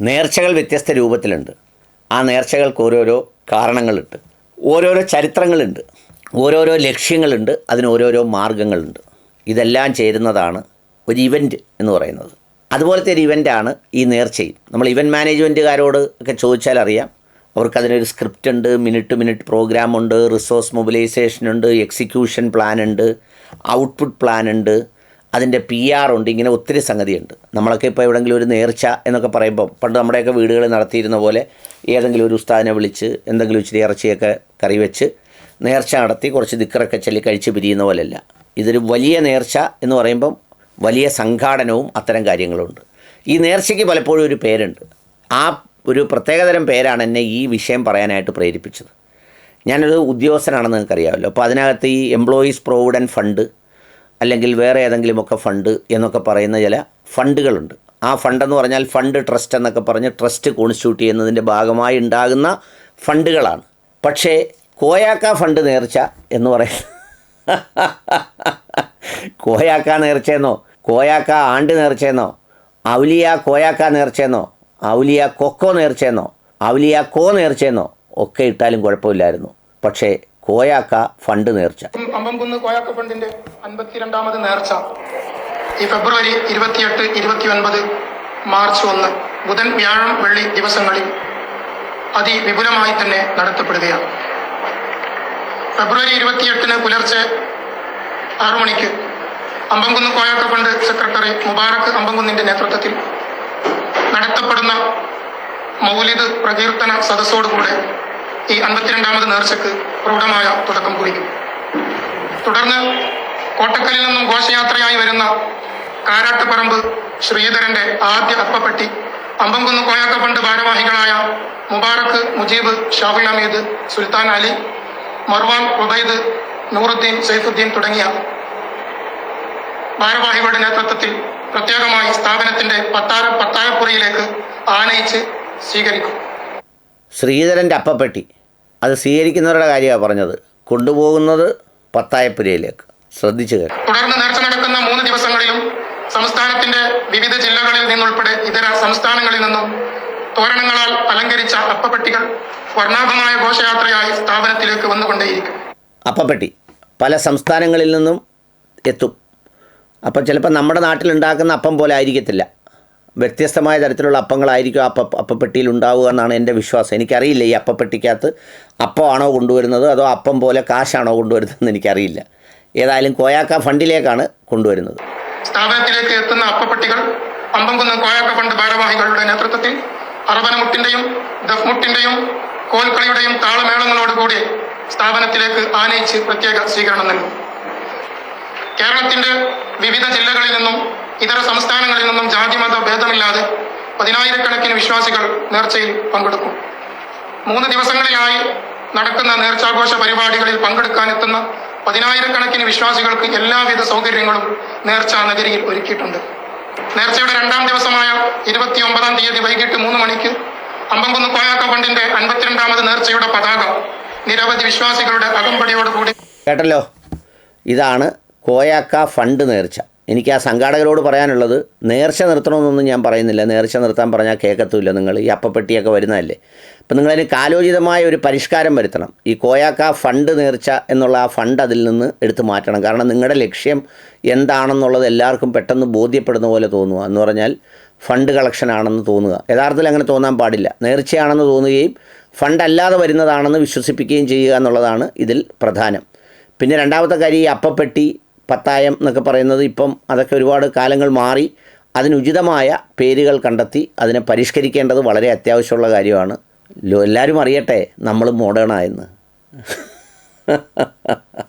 നേർച്ചകൾ വ്യത്യസ്ത രൂപത്തിലുണ്ട്. ആ നേർച്ചകൾക്ക് ഓരോരോ കാരണങ്ങളുണ്ട്. ഓരോരോ ചരിത്രങ്ങളുണ്ട്. ഓരോരോ ലക്ഷ്യങ്ങളുണ്ട്. അതിന് ഓരോരോ മാർഗങ്ങളുണ്ട്. ഇതെല്ലാം ചേരുന്നതാണ് ഒരു ഇവന്റ് എന്ന് പറയുന്നത്. അതുപോലത്തെ ഒരു ഇവന്റാണ് ഈ നേർച്ചയും. നമ്മൾ ഇവന്റ് മാനേജ്മെന്റുകാരോട് ഒക്കെ ചോദിച്ചാൽ അറിയാം. അവർക്ക് അതിനൊരു സ്ക്രിപ്റ്റ് ഉണ്ട് മിനിറ്റ് മിനിറ്റ് പ്രോഗ്രാം ഉണ്ട് റിസോഴ്സ് മൊബിലൈസേഷൻ ഉണ്ട് എക്സിക്യൂഷൻ പ്ലാൻ ഉണ്ട് ഔട്ട്പുട്ട് പ്ലാൻ ഉണ്ട് അതിന്റെ പി ആർ ഉണ്ട് ഇങ്ങനെ ഒത്തിരി സംഗതിയുണ്ട്. നമ്മളൊക്കെ ഇപ്പോൾ എവിടെയെങ്കിലും ഒരു നേർച്ച എന്നൊക്കെ പറയുമ്പോൾ പണ്ട് നമ്മുടെയൊക്കെ വീടുകളിൽ നടത്തിയിരുന്ന പോലെ ഏതെങ്കിലും ഒരു ഉസ്താദിനെ വിളിച്ച് എന്തെങ്കിലും ഇച്ചിരി ഇറച്ചിയൊക്കെ കറി വെച്ച് നേർച്ച നടത്തി കുറച്ച് ദിക്കറൊക്കെ ചൊല്ലി കഴിച്ച് പിരിയുന്ന പോലെയല്ല. ഇതൊരു വലിയ നേർച്ച എന്ന് പറയുമ്പം വലിയ സംഘാടനവും അത്തരം കാര്യങ്ങളുണ്ട്. ഈ നേർച്ചയ്ക്ക് പലപ്പോഴും ഒരു പേരുണ്ട്. ആ ഒരു പ്രത്യേകതരം പേരാണ് എന്നെ ഈ വിഷയം പറയാനായിട്ട് പ്രേരിപ്പിച്ചത്. ഞാനൊരു ഉദ്യോഗസ്ഥനാണെന്ന് നിങ്ങൾക്കറിയാമല്ലോ. അപ്പോൾ അതിനകത്ത് ഈ എംപ്ലോയീസ് പ്രോവിഡന്റ് ഫണ്ട് അല്ലെങ്കിൽ വേറെ ഏതെങ്കിലുമൊക്കെ ഫണ്ട് എന്നൊക്കെ പറയുന്ന ചില ഫണ്ടുകളുണ്ട്. ആ ഫണ്ടെന്ന് പറഞ്ഞാൽ ഫണ്ട് ട്രസ്റ്റ് എന്നൊക്കെ പറഞ്ഞ് ട്രസ്റ്റ് കോൺസ്റ്റിറ്റ്യൂട്ട് ചെയ്യുന്നതിന്റെ ഭാഗമായി ഉണ്ടാകുന്ന ഫണ്ടുകളാണ്. പക്ഷേ കോയാക്ക ഫണ്ട് നേർച്ച എന്ന് പറയുന്നത് കോയാക്ക നേർച്ചയെന്നോ കോയാക്ക ആണ്ട് നേർച്ചയെന്നോ ഔലിയ കോയാക്ക നേർച്ചയെന്നോ ഔലിയ കൊക്കോ നേർച്ചയെന്നോ ഔലിയ കോ നേർച്ചയെന്നോ ഒക്കെ ഇട്ടാലും കുഴപ്പമില്ലായിരുന്നു. പക്ഷേ കോയാക്ക ഫണ്ട് നേർച്ച. അമ്പംകുന്ന് കോയാക്ക ഫണ്ടിന്റെ അൻപത്തിരണ്ടാമത് നേർച്ച. ഈ ഫെബ്രുവരി ഇരുപത്തിയെട്ട് ഇരുപത്തിയൊൻപത് മാർച്ച് ഒന്ന് ബുധൻ വ്യാഴം വെള്ളി ദിവസങ്ങളിൽ അതിവിപുലമായി തന്നെ നടത്തപ്പെടുകയാണ്. ഫെബ്രുവരി ഇരുപത്തിയെട്ടിന് പുലർച്ചെ ആറു മണിക്ക് അമ്പംകുന്ന് കോയാക്ക ഫണ്ട് സെക്രട്ടറി മുബാറക്ക് അമ്പംകുന്നിന്റെ നേതൃത്വത്തിൽ നടത്തപ്പെടുന്ന മൗലിദ് പ്രകീർത്തന സദസ്സോടുകൂടെ ഈ അൻപത്തിരണ്ടാമത് നേർച്ചക്ക് പ്രൗഢമായ തുടക്കം കുറിക്കും. തുടർന്ന് കോട്ടക്കലിൽ നിന്നും ഘോഷയാത്രയായി വരുന്ന കാരാട്ടുപറമ്പ് ശ്രീധരന്റെ ആദ്യ അപ്പപ്പെട്ടി അമ്പംകുന്ന് കോയാക്ക ഫണ്ട് ഭാരവാഹികളായ മുബാറക്ക് മുജീബ് ഷാഹുൽ അമീദ് സുൽത്താൻ അലി മർവാൻ ഉബൈദ് നൂറുദ്ദീൻ സൈഫുദ്ദീൻ തുടങ്ങിയ ഭാരവാഹികളുടെ നേതൃത്വത്തിൽ പ്രത്യേകമായി സ്ഥാപനത്തിന്റെ പത്താര പത്തായപ്പുറയിലേക്ക് ആനയിച്ച് സ്വീകരിക്കും. ശ്രീധരന്റെ അപ്പപ്പെട്ടി. അത് സ്വീകരിക്കുന്നവരുടെ കാര്യമാണ് പറഞ്ഞത്. കൊണ്ടുപോകുന്നത് പത്തായപ്പുരയിലേക്ക്. ശ്രദ്ധിച്ചു തുടർന്ന് നേർച്ച നടക്കുന്ന മൂന്ന് ദിവസങ്ങളിലും സംസ്ഥാനത്തിന്റെ വിവിധ ജില്ലകളിൽ നിന്നുൾപ്പെടെ ഇതര സംസ്ഥാനങ്ങളിൽ നിന്നും തോരണങ്ങളാൽ അലങ്കരിച്ച അപ്പപ്പെട്ടികൾ വർണാഭമായ ഘോഷയാത്രയായി സ്ഥാപനത്തിലേക്ക് വന്നുകൊണ്ടേയിരിക്കും. അപ്പപ്പെട്ടി പല സംസ്ഥാനങ്ങളിൽ നിന്നും എത്തും. അപ്പം ചിലപ്പോൾ നമ്മുടെ നാട്ടിലുണ്ടാക്കുന്ന അപ്പം പോലെ ആയിരിക്കത്തില്ല. വ്യത്യസ്തമായ തരത്തിലുള്ള അപ്പങ്ങളായിരിക്കും അപ്പ അപ്പപ്പെട്ടിയിൽ ഉണ്ടാവുക എന്നാണ് എന്റെ വിശ്വാസം. എനിക്കറിയില്ല ഈ അപ്പപ്പെട്ടിക്കകത്ത് അപ്പമാണോ കൊണ്ടുവരുന്നത്? അതോ അപ്പം പോലെ കാശാണോ കൊണ്ടുവരുന്നതെന്ന് എനിക്കറിയില്ല. ഏതായാലും കോയാക്ക ഫണ്ടിലേക്കാണ് കൊണ്ടുവരുന്നത്. സ്ഥാപനത്തിലേക്ക് എത്തുന്ന അപ്പപ്പെട്ടികൾ അമ്പംകുന്ന് കോയാക്ക ഫണ്ട് ഭാരവാഹികളുടെ നേതൃത്വത്തിൽ അറബനമുട്ടിന്റെയും ദഫ്മുട്ടിന്റെയും കോൽക്കളിയുടെയും താളമേളങ്ങളോടുകൂടി സ്ഥാപനത്തിലേക്ക് ആനയിച്ച് പ്രത്യേക സ്വീകരണം നൽകും. കേരളത്തിന്റെ വിവിധ ജില്ലകളിൽ നിന്നും ഇതര സംസ്ഥാനങ്ങളിൽ നിന്നും ജാതിമത ഭേദമില്ലാതെ പതിനായിരക്കണക്കിന് വിശ്വാസികൾ നേർച്ചയിൽ പങ്കെടുക്കും. മൂന്ന് ദിവസങ്ങളിലായി നടക്കുന്ന നേർച്ചാഘോഷ പരിപാടികളിൽ പങ്കെടുക്കാനെത്തുന്ന പതിനായിരക്കണക്കിന് വിശ്വാസികൾക്ക് എല്ലാവിധ സൗകര്യങ്ങളും നേർച്ച നഗരിയിൽ ഒരുക്കിയിട്ടുണ്ട്. നേർച്ചയുടെ രണ്ടാം ദിവസമായ ഇരുപത്തി ഒമ്പതാം തീയതി വൈകിട്ട് മൂന്ന് മണിക്ക് അമ്പംകുന്ന് കോയാക്ക ഫണ്ടിന്റെ അൻപത്തിരണ്ടാമത് നേർച്ചയുടെ പതാക നിരവധി വിശ്വാസികളുടെ അകമ്പടിയോടുകൂടി കേട്ടല്ലോ? ഇതാണ് കോയാക്ക ഫണ്ട് നേർച്ച. എനിക്ക് ആ സംഘാടകരോട് പറയാനുള്ളത് നേർച്ച നിർത്തണമെന്നൊന്നും ഞാൻ പറയുന്നില്ല. നേർച്ച നിർത്താൻ പറഞ്ഞാൽ കേൾക്കത്തുമില്ല നിങ്ങൾ. ഈ അപ്പപ്പെട്ടിയൊക്കെ വരുന്നതല്ലേ. അപ്പം നിങ്ങളതിന് കാലോചിതമായ ഒരു പരിഷ്കാരം വരുത്തണം. ഈ കോയാക്ക ഫണ്ട് നേർച്ച എന്നുള്ള ആ ഫണ്ട് അതിൽ നിന്ന് എടുത്തു മാറ്റണം. കാരണം നിങ്ങളുടെ ലക്ഷ്യം എന്താണെന്നുള്ളത് എല്ലാവർക്കും പെട്ടെന്ന് ബോധ്യപ്പെടുന്ന പോലെ തോന്നുക. എന്ന് പറഞ്ഞാൽ ഫണ്ട് കളക്ഷൻ ആണെന്ന് തോന്നുക. യഥാർത്ഥത്തിൽ അങ്ങനെ തോന്നാൻ പാടില്ല. നേർച്ചയാണെന്ന് തോന്നുകയും ഫണ്ട് അല്ലാതെ വരുന്നതാണെന്ന് വിശ്വസിപ്പിക്കുകയും ചെയ്യുക എന്നുള്ളതാണ് ഇതിൽ പ്രധാനം. പിന്നെ രണ്ടാമത്തെ കാര്യം ഈ അപ്പപ്പെട്ടി പത്തായം എന്നൊക്കെ പറയുന്നത് ഇപ്പം അതൊക്കെ ഒരുപാട് കാലങ്ങൾ മാറി അതിനുചിതമായ പേരുകൾ കണ്ടെത്തി അതിനെ പരിഷ്കരിക്കേണ്ടത് വളരെ അത്യാവശ്യമുള്ള കാര്യമാണ്. എല്ലാവരും അറിയട്ടെ നമ്മൾ മോഡേണായെന്ന്